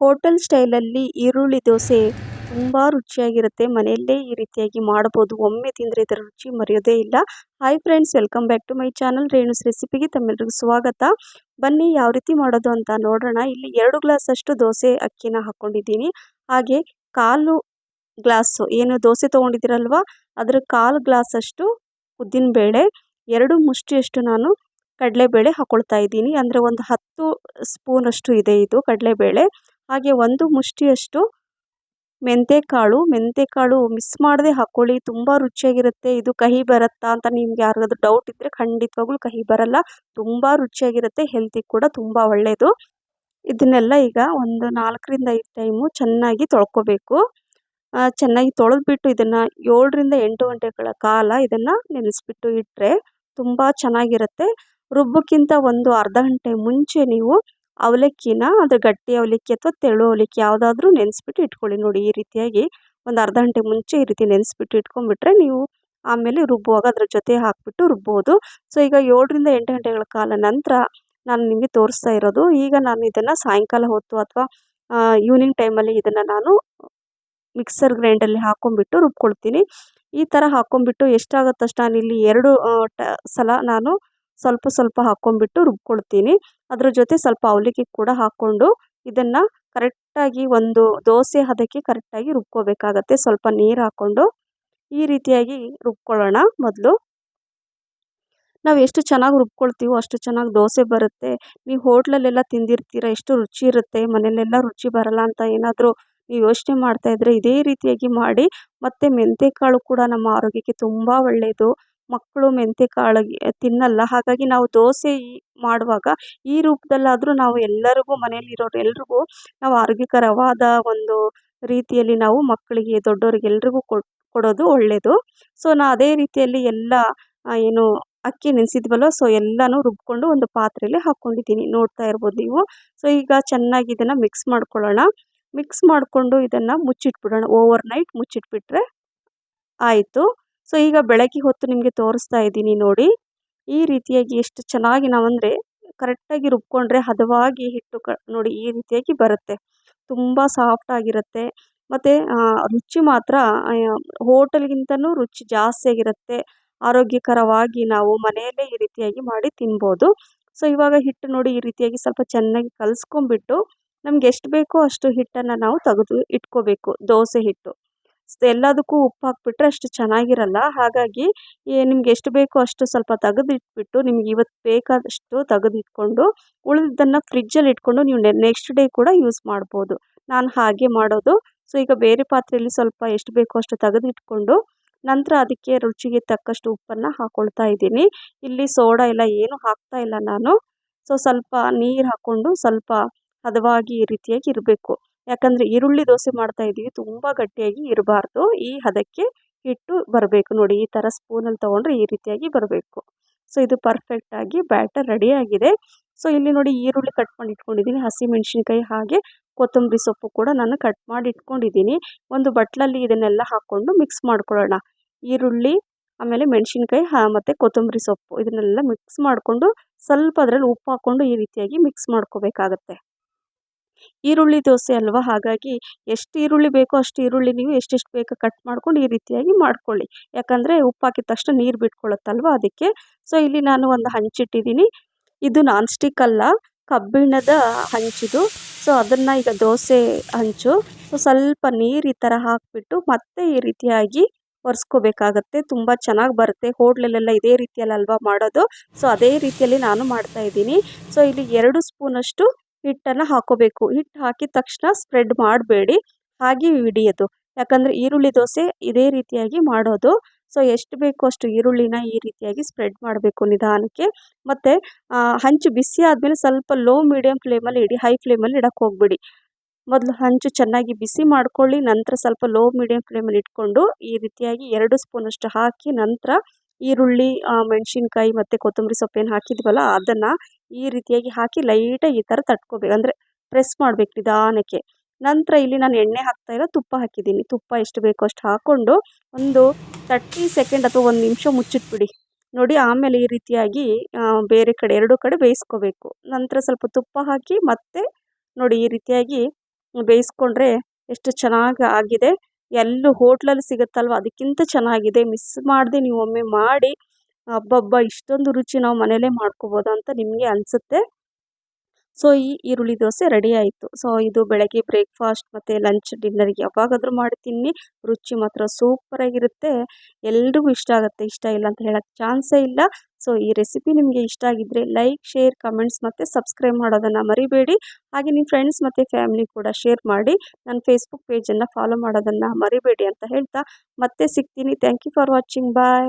Hotel ಸ್ಟೈಲಲ್ಲಿ ಈರುಳ್ಳಿ ದೋಸೆ ತುಂಬ ರುಚಿಯಾಗಿರುತ್ತೆ. ಮನೆಯಲ್ಲೇ ಈ ರೀತಿಯಾಗಿ ಮಾಡ್ಬೋದು. ಒಮ್ಮೆ ತಿಂದರೆ ಇದರ ರುಚಿ ಮರೆಯೋದೇ ಇಲ್ಲ. Hi friends, welcome back to my channel Renu's ರೆಸಿಪಿಗೆ ತಮ್ಮೆಲ್ಲರಿಗೂ ಸ್ವಾಗತ. ಬನ್ನಿ ಯಾವ ರೀತಿ ಮಾಡೋದು ಅಂತ ನೋಡೋಣ. ಇಲ್ಲಿ ಎರಡು ಗ್ಲಾಸ್ ಅಷ್ಟು ದೋಸೆ ಅಕ್ಕಿನ ಹಾಕ್ಕೊಂಡಿದ್ದೀನಿ ಹಾಗೆ ಕಾಲು ಗ್ಲಾಸು, ಏನು ದೋಸೆ ತೊಗೊಂಡಿದ್ದೀರಲ್ವ? ಅದರ ಕಾಲು ಗ್ಲಾಸ್ ಅಷ್ಟು ಉದ್ದಿನಬೇಳೆ, ಎರಡು ಮುಷ್ಟಿಯಷ್ಟು ನಾನು ಕಡಲೆಬೇಳೆ ಹಾಕ್ಕೊಳ್ತಾ ಇದ್ದೀನಿ. ಅಂದರೆ ಒಂದು ಹತ್ತು ಸ್ಪೂನಷ್ಟು ಇದೆ ಇದು ಕಡಲೆಬೇಳೆ. ಹಾಗೆ ಒಂದು ಮುಷ್ಟಿಯಷ್ಟು ಮೆಂತೆಕಾಳು ಮೆಂತೆಕಾಳು ಮಿಸ್ ಮಾಡದೆ ಹಾಕ್ಕೊಳ್ಳಿ ತುಂಬ ರುಚಿಯಾಗಿರುತ್ತೆ, ಇದು ಕಹಿ ಬರುತ್ತಾ ಅಂತ ನಿಮ್ಗೆ ಯಾರಿಗಾದ್ರೂ ಡೌಟ್ ಇದ್ದರೆ ಖಂಡಿತವಾಗ್ಲೂ ಕಹಿ ಬರಲ್ಲ, ತುಂಬ ರುಚಿಯಾಗಿರುತ್ತೆ ಹೆಲ್ತಿಗೆ ಕೂಡ, ತುಂಬ ಒಳ್ಳೆಯದು ಇದನ್ನೆಲ್ಲ ಈಗ ಒಂದು ನಾಲ್ಕರಿಂದ ಐದು ಟೈಮು ಚೆನ್ನಾಗಿ ತೊಳ್ಕೊಬೇಕು. ಚೆನ್ನಾಗಿ ತೊಳೆದ್ಬಿಟ್ಟು ಇದನ್ನು ಏಳರಿಂದ ಎಂಟು ಗಂಟೆಗಳ ಕಾಲ ಇದನ್ನು ನೆನೆಸ್ಬಿಟ್ಟು ಇಟ್ಟರೆ ತುಂಬ ಚೆನ್ನಾಗಿರುತ್ತೆ. ರುಬ್ಬಕ್ಕಿಂತ ಒಂದು ಅರ್ಧ ಗಂಟೆ ಮುಂಚೆ ನೀವು ಅವಲಕ್ಕಿನ ಅದು ಗಟ್ಟಿ ಅವಲಕ್ಕಿ ಅಥವಾ ತೆಳು ಅವಲಕ್ಕಿ ಯಾವುದಾದ್ರೂ ನೆನೆಸ್ಬಿಟ್ಟು ಇಟ್ಕೊಳ್ಳಿ ನೋಡಿ ಈ ರೀತಿಯಾಗಿ. ಒಂದು ಅರ್ಧ ಗಂಟೆ ಮುಂಚೆ ಈ ರೀತಿ ನೆನೆಸ್ಬಿಟ್ಟು ಇಟ್ಕೊಂಡ್ಬಿಟ್ರೆ ನೀವು ಆಮೇಲೆ ರುಬ್ಬುವಾಗ ಅದ್ರ ಜೊತೆ ಹಾಕಿಬಿಟ್ಟು ರುಬ್ಬೋದು. ಸೊ, ಈಗ ಏಳರಿಂದ ಎಂಟು ಗಂಟೆಗಳ ಕಾಲ ನಂತರ ನಾನು ನಿಮಗೆ ತೋರಿಸ್ತಾ ಇರೋದು, ಈಗ ನಾನು ಇದನ್ನು ಸಾಯಂಕಾಲ ಹೊತ್ತು ಅಥವಾ ಈವ್ನಿಂಗ್ ಟೈಮಲ್ಲಿ ಇದನ್ನು ನಾನು ಮಿಕ್ಸರ್ ಗ್ರೈಂಡಲ್ಲಿ ಹಾಕೊಂಡ್ಬಿಟ್ಟು ರುಬ್ಕೊಳ್ತೀನಿ. ಈ ಥರ ಹಾಕೊಂಡ್ಬಿಟ್ಟು ಎಷ್ಟಾಗುತ್ತಷ್ಟು ನಾನು ಇಲ್ಲಿ ಎರಡು ಸಲ ನಾನು ಸ್ವಲ್ಪ ಸ್ವಲ್ಪ ಹಾಕೊಂಡ್ಬಿಟ್ಟು ರುಬ್ಕೊಳ್ತೀನಿ. ಅದ್ರ ಜೊತೆ ಸ್ವಲ್ಪ ಅವಲಕ್ಕಿ ಕೂಡ ಹಾಕ್ಕೊಂಡು ಇದನ್ನು ಕರೆಕ್ಟಾಗಿ ಒಂದು ದೋಸೆ ಹದಕ್ಕೆ ಕರೆಕ್ಟಾಗಿ ರುಬ್ಕೋಬೇಕಾಗತ್ತೆ. ಸ್ವಲ್ಪ ನೀರು ಹಾಕ್ಕೊಂಡು ಈ ರೀತಿಯಾಗಿ ರುಬ್ಕೊಳ್ಳೋಣ ಮೊದಲು. ನಾವು ಎಷ್ಟು ಚೆನ್ನಾಗಿ ರುಬ್ಕೊಳ್ತೀವೋ ಅಷ್ಟು ಚೆನ್ನಾಗಿ ದೋಸೆ ಬರುತ್ತೆ. ನೀವು ಹೋಟ್ಲಲ್ಲೆಲ್ಲ ತಿಂದಿರ್ತೀರ, ಎಷ್ಟು ರುಚಿ ಇರುತ್ತೆ, ಮನೆಯಲ್ಲೆಲ್ಲ ರುಚಿ ಬರಲ್ಲ ಅಂತ ಏನಾದರೂ ನೀವು ಯೋಚನೆ ಮಾಡ್ತಾಯಿದ್ರೆ ಇದೇ ರೀತಿಯಾಗಿ ಮಾಡಿ. ಮತ್ತು ಮೆಂತ್ಯಕಾಳು ಕೂಡ ನಮ್ಮ ಆರೋಗ್ಯಕ್ಕೆ ತುಂಬ ಒಳ್ಳೆಯದು ಮಕ್ಕಳು ಮೆಂತ್ಯ ಕಾಳು ತಿನ್ನಲ್ಲ. ಹಾಗಾಗಿ ನಾವು ದೋಸೆ ಮಾಡುವಾಗ ಈ ರೂಪದಲ್ಲಾದರೂ ನಾವು ಎಲ್ಲರಿಗೂ ಮನೆಯಲ್ಲಿರೋರು ಎಲ್ರಿಗೂ ನಾವು ಆರೋಗ್ಯಕರವಾದ ಒಂದು ರೀತಿಯಲ್ಲಿ ನಾವು ಮಕ್ಕಳಿಗೆ, ದೊಡ್ಡೋರಿಗೆ ಎಲ್ರಿಗೂ ಕೊಡೋದು ಒಳ್ಳೆಯದು ಸೊ, ನಾ ಅದೇ ರೀತಿಯಲ್ಲಿ ಎಲ್ಲ ಏನು ಅಕ್ಕಿ ನೆನೆಸಿದ್ವಲ್ಲ, ಸೊ, ಎಲ್ಲನೂ ರುಬ್ಕೊಂಡು ಒಂದು ಪಾತ್ರೆಯಲ್ಲಿ ಹಾಕ್ಕೊಂಡಿದ್ದೀನಿ. ನೋಡ್ತಾ ಇರ್ಬೋದು ನೀವು. ಸೊ, ಈಗ ಚೆನ್ನಾಗಿ ಇದನ್ನು ಮಿಕ್ಸ್ ಮಾಡ್ಕೊಳ್ಳೋಣ. ಮಿಕ್ಸ್ ಮಾಡಿಕೊಂಡು ಇದನ್ನು ಮುಚ್ಚಿಟ್ಬಿಡೋಣ. ಓವರ್ ನೈಟ್ ಮುಚ್ಚಿಟ್ಬಿಟ್ರೆ ಆಯಿತು. ಸೊ, ಈಗ ಬೆಳಗ್ಗೆ ಹೊತ್ತು ನಿಮಗೆ ತೋರಿಸ್ತಾ ಇದ್ದೀನಿ ನೋಡಿ. ಈ ರೀತಿಯಾಗಿ ಎಷ್ಟು ಚೆನ್ನಾಗಿ ನಾವಂದರೆ ಕರೆಕ್ಟಾಗಿ ರುಬ್ಕೊಂಡ್ರೆ ಹದವಾಗಿ ಹಿಟ್ಟು ಕ, ನೋಡಿ ಈ ರೀತಿಯಾಗಿ ಬರುತ್ತೆ. ತುಂಬ ಸಾಫ್ಟಾಗಿರುತ್ತೆ ಮತ್ತು ರುಚಿ ಮಾತ್ರ ಹೋಟೆಲ್ಗಿಂತನೂ ರುಚಿ ಜಾಸ್ತಿಯಾಗಿರುತ್ತೆ ಆರೋಗ್ಯಕರವಾಗಿ ನಾವು ಮನೆಯಲ್ಲೇ ಈ ರೀತಿಯಾಗಿ ಮಾಡಿ ತಿನ್ಬೋದು. ಸೊ, ಇವಾಗ ಹಿಟ್ಟು ನೋಡಿ ಈ ರೀತಿಯಾಗಿ ಸ್ವಲ್ಪ ಚೆನ್ನಾಗಿ ಕಲಿಸ್ಕೊಂಬಿಟ್ಟು ನಮ್ಗೆ ಎಷ್ಟು ಬೇಕೋ ಅಷ್ಟು ಹಿಟ್ಟನ್ನು ನಾವು ತೆಗೆದು ಇಟ್ಕೋಬೇಕು, ದೋಸೆ ಹಿಟ್ಟು. ಎಲ್ಲದಕ್ಕೂ ಉಪ್ಪು ಹಾಕಿಬಿಟ್ರೆ ಅಷ್ಟು ಚೆನ್ನಾಗಿರಲ್ಲ. ಹಾಗಾಗಿ ನಿಮ್ಗೆ ಎಷ್ಟು ಬೇಕೋ ಅಷ್ಟು ಸ್ವಲ್ಪ ತೆಗೆದಿಟ್ಬಿಟ್ಟು ನಿಮ್ಗೆ ಇವತ್ತು ಬೇಕಾದಷ್ಟು ತೆಗೆದಿಟ್ಕೊಂಡು, ಉಳಿದಿದ್ದನ್ನು ಫ್ರಿಜ್ಜಲ್ಲಿ ಇಟ್ಕೊಂಡು ನೀವು ನೆಕ್ಸ್ಟ್ ಡೇ ಕೂಡ ಯೂಸ್ ಮಾಡ್ಬೋದು. ನಾನು ಹಾಗೆ ಮಾಡೋದು. ಸೊ, ಈಗ ಬೇರೆ ಪಾತ್ರೆಯಲ್ಲಿ ಸ್ವಲ್ಪ ಎಷ್ಟು ಬೇಕೋ ಅಷ್ಟು ತೆಗೆದಿಟ್ಕೊಂಡು, ನಂತರ ಅದಕ್ಕೆ ರುಚಿಗೆ ತಕ್ಕಷ್ಟು ಉಪ್ಪನ್ನು ಹಾಕ್ಕೊಳ್ತಾ ಇದ್ದೀನಿ. ಇಲ್ಲಿ ಸೋಡಾ ಎಲ್ಲ ಏನು ಹಾಕ್ತಾ ಇಲ್ಲ ನಾನು. ಸೊ, ಸ್ವಲ್ಪ ನೀರು ಹಾಕ್ಕೊಂಡು ಸ್ವಲ್ಪ ಹದವಾಗಿ ಈ ರೀತಿಯಾಗಿ ಇರಬೇಕು. ಯಾಕಂದರೆ ಈರುಳ್ಳಿ ದೋಸೆ ಮಾಡ್ತಾ ಇದ್ದೀವಿ, ತುಂಬ ಗಟ್ಟಿಯಾಗಿ ಇರಬಾರ್ದು. ಈ ಹದಕ್ಕೆ ಹಿಟ್ಟು ಬರಬೇಕು ನೋಡಿ, ಈ ಥರ ಸ್ಪೂನಲ್ಲಿ ತೊಗೊಂಡ್ರೆ ಈ ರೀತಿಯಾಗಿ ಬರಬೇಕು. ಸೊ, ಇದು ಪರ್ಫೆಕ್ಟಾಗಿ ಬ್ಯಾಟರ್ ರೆಡಿಯಾಗಿದೆ ಸೊ, ಇಲ್ಲಿ ನೋಡಿ ಈರುಳ್ಳಿ ಕಟ್ ಮಾಡಿ ಇಟ್ಕೊಂಡಿದ್ದೀನಿ ಹಸಿಮೆಣ್ಸಿನ್ಕಾಯಿ ಹಾಗೆ ಕೊತ್ತಂಬರಿ ಸೊಪ್ಪು ಕೂಡ ನಾನು ಕಟ್ ಮಾಡಿ ಇಟ್ಕೊಂಡಿದ್ದೀನಿ ಒಂದು ಬಟ್ಲಲ್ಲಿ ಇದನ್ನೆಲ್ಲ ಹಾಕ್ಕೊಂಡು ಮಿಕ್ಸ್ ಮಾಡ್ಕೊಳ್ಳೋಣ. ಈರುಳ್ಳಿ, ಆಮೇಲೆ ಮೆಣಸಿನ್ಕಾಯಿ, ಹಾ, ಮತ್ತು ಕೊತ್ತಂಬರಿ ಸೊಪ್ಪು, ಇದನ್ನೆಲ್ಲ ಮಿಕ್ಸ್ ಮಾಡಿಕೊಂಡು ಸ್ವಲ್ಪ ಅದರಲ್ಲಿ ಉಪ್ಪು ಹಾಕ್ಕೊಂಡು ಈ ರೀತಿಯಾಗಿ ಮಿಕ್ಸ್ ಮಾಡ್ಕೋಬೇಕಾಗತ್ತೆ. ಈರುಳ್ಳಿ ದೋಸೆ ಅಲ್ವಾ? ಹಾಗಾಗಿ ಎಷ್ಟು ಈರುಳ್ಳಿ ಬೇಕೋ ಅಷ್ಟು ಈರುಳ್ಳಿ ನೀವು ಎಷ್ಟೆಷ್ಟು ಬೇಕೋ ಕಟ್ ಮಾಡ್ಕೊಂಡು ಈ ರೀತಿಯಾಗಿ ಮಾಡ್ಕೊಳ್ಳಿ. ಯಾಕಂದರೆ ಉಪ್ಪು ಹಾಕಿದ ತಕ್ಷಣ ನೀರು ಬಿಟ್ಕೊಳ್ಳುತ್ತಲ್ವ ಅದಕ್ಕೆ? ಸೊ ಇಲ್ಲಿ ನಾನು ಒಂದು ಹಂಚಿಟ್ಟಿದ್ದೀನಿ. ಇದು ನಾನ್ ಸ್ಟಿಕ್ ಅಲ್ಲ, ಕಬ್ಬಿಣದ ಹಂಚಿದು. ಸೊ ಅದನ್ನು ಈಗ ದೋಸೆ ಹಂಚು. ಸೊ ಸ್ವಲ್ಪ ನೀರು ಈ ಥರ ಹಾಕಿಬಿಟ್ಟು ಮತ್ತೆ ಈ ರೀತಿಯಾಗಿ ಒರೆಸ್ಕೋಬೇಕಾಗತ್ತೆ. ತುಂಬ ಚೆನ್ನಾಗಿ ಬರುತ್ತೆ. ಹೋಟ್ಲಲ್ಲೆಲ್ಲ ಇದೇ ರೀತಿಯಲ್ಲಿ ಅಲ್ವಾ ಮಾಡೋದು. ಸೊ ಅದೇ ರೀತಿಯಲ್ಲಿ ನಾನು ಮಾಡ್ತಾಯಿದ್ದೀನಿ ಸೊ ಇಲ್ಲಿ ಎರಡು ಸ್ಪೂನಷ್ಟು ಹಿಟ್ಟನ್ನು ಹಾಕೋಬೇಕು. ಹಿಟ್ಟು ಹಾಕಿದ ತಕ್ಷಣ ಸ್ಪ್ರೆಡ್ ಮಾಡಬೇಡಿ. ಹಾಗೆ ಹಿಡಿಯೋದು. ಯಾಕಂದರೆ ಈರುಳ್ಳಿ ದೋಸೆ ಇದೇ ರೀತಿಯಾಗಿ ಮಾಡೋದು. ಸೊ ಎಷ್ಟು ಬೇಕೋ ಅಷ್ಟು ಈರುಳ್ಳಿನ ಈ ರೀತಿಯಾಗಿ ಸ್ಪ್ರೆಡ್ ಮಾಡಬೇಕು ನಿಧಾನಕ್ಕೆ. ಮತ್ತು ಹಂಚು ಬಿಸಿ ಆದಮೇಲೆ ಸ್ವಲ್ಪ ಲೋ ಮೀಡಿಯಮ್ ಫ್ಲೇಮಲ್ಲಿ ಇಡಿ. ಹೈ ಫ್ಲೇಮಲ್ಲಿ ಇಡಕ್ಕೆ ಹೋಗ್ಬಿಡಿ. ಮೊದಲು ಹಂಚು ಚೆನ್ನಾಗಿ ಬಿಸಿ ಮಾಡ್ಕೊಳ್ಳಿ. ನಂತರ ಸ್ವಲ್ಪ ಲೋ ಮೀಡಿಯಮ್ ಫ್ಲೇಮಲ್ಲಿ ಇಟ್ಕೊಂಡು ಈ ರೀತಿಯಾಗಿ ಎರಡು ಸ್ಪೂನಷ್ಟು ಹಾಕಿ ನಂತರ ಈರುಳ್ಳಿ ಮೆಣಸಿನ್ಕಾಯಿ ಮತ್ತು ಕೊತ್ತಂಬರಿ ಸೊಪ್ಪೇನು ಹಾಕಿದ್ವಲ್ಲ, ಅದನ್ನು ಈ ರೀತಿಯಾಗಿ ಹಾಕಿ ಲೈಟಾಗಿ ಈ ಥರ ತಟ್ಕೋಬೇಕು. ಅಂದರೆ ಪ್ರೆಸ್ ಮಾಡಬೇಕು ನಿಧಾನಕ್ಕೆ. ನಂತರ ಇಲ್ಲಿ ನಾನು ಎಣ್ಣೆ ಹಾಕ್ತಾಯಿಲ್ಲ ತುಪ್ಪ ಹಾಕಿದ್ದೀನಿ. ತುಪ್ಪ ಎಷ್ಟು ಬೇಕೋ ಅಷ್ಟು ಹಾಕ್ಕೊಂಡು ಒಂದು ತರ್ಟಿ ಸೆಕೆಂಡ್ ಅಥವಾ ಒಂದು ನಿಮಿಷ ಮುಚ್ಚಿಟ್ಬಿಡಿ. ನೋಡಿ, ಆಮೇಲೆ ಈ ರೀತಿಯಾಗಿ ಬೇರೆ ಕಡೆ, ಎರಡು ಕಡೆ ಬೇಯಿಸ್ಕೋಬೇಕು. ನಂತರ ಸ್ವಲ್ಪ ತುಪ್ಪ ಹಾಕಿ ಮತ್ತೆ ನೋಡಿ ಈ ರೀತಿಯಾಗಿ ಬೇಯಿಸ್ಕೊಂಡ್ರೆ ಎಷ್ಟು ಚೆನ್ನಾಗಿ ಆಗಿದೆ. ಎಲ್ಲೂ ಹೋಟ್ಲಲ್ಲಿ ಸಿಗುತ್ತಲ್ವ? ಅದಕ್ಕಿಂತ ಚೆನ್ನಾಗಿದೆ. ಮಿಸ್ ಮಾಡದೆ ನೀವು ಒಮ್ಮೆ ಮಾಡಿ. ಅಬ್ಬಬ್ಬ, ಇಷ್ಟೊಂದು ರುಚಿ ನಾವು ಮನೆಯಲ್ಲೇ ಮಾಡ್ಕೊಬೋದು ಅಂತ ನಿಮಗೆ ಅನಿಸುತ್ತೆ. ಸೊ, ಈ ಈರುಳ್ಳಿ ದೋಸೆ ರೆಡಿ ಆಯಿತು. ಸೊ, ಇದು ಬೆಳಗ್ಗೆ ಬ್ರೇಕ್ಫಾಸ್ಟ್ ಮತ್ತು ಲಂಚ್ ಡಿನ್ನರ್ ಯಾವಾಗಾದರೂ ಮಾಡಿ ತಿನ್ನಿ ರುಚಿ ಮಾತ್ರ ಸೂಪರಾಗಿರುತ್ತೆ ಎಲ್ರಿಗೂ ಇಷ್ಟ ಆಗುತ್ತೆ. ಇಷ್ಟ ಇಲ್ಲ ಅಂತ ಹೇಳೋಕ್ಕೆ ಚಾನ್ಸೇ ಇಲ್ಲ. ಸೊ, ಈ ರೆಸಿಪಿ ನಿಮಗೆ ಇಷ್ಟ ಆಗಿದ್ದರೆ ಲೈಕ್ ಶೇರ್ ಕಮೆಂಟ್ಸ್ ಮತ್ತು ಸಬ್ಸ್ಕ್ರೈಬ್ ಮಾಡೋದನ್ನು ಮರಿಬೇಡಿ. ಹಾಗೆ ನಿಮ್ಮ ಫ್ರೆಂಡ್ಸ್ ಮತ್ತು ಫ್ಯಾಮಿಲಿ ಕೂಡ ಶೇರ್ ಮಾಡಿ ನನ್ನ ಫೇಸ್ಬುಕ್ ಪೇಜನ್ನು ಫಾಲೋ ಮಾಡೋದನ್ನು ಮರಿಬೇಡಿ ಅಂತ ಹೇಳ್ತಾ ಮತ್ತೆ ಸಿಗ್ತೀನಿ. Thank you for watching bye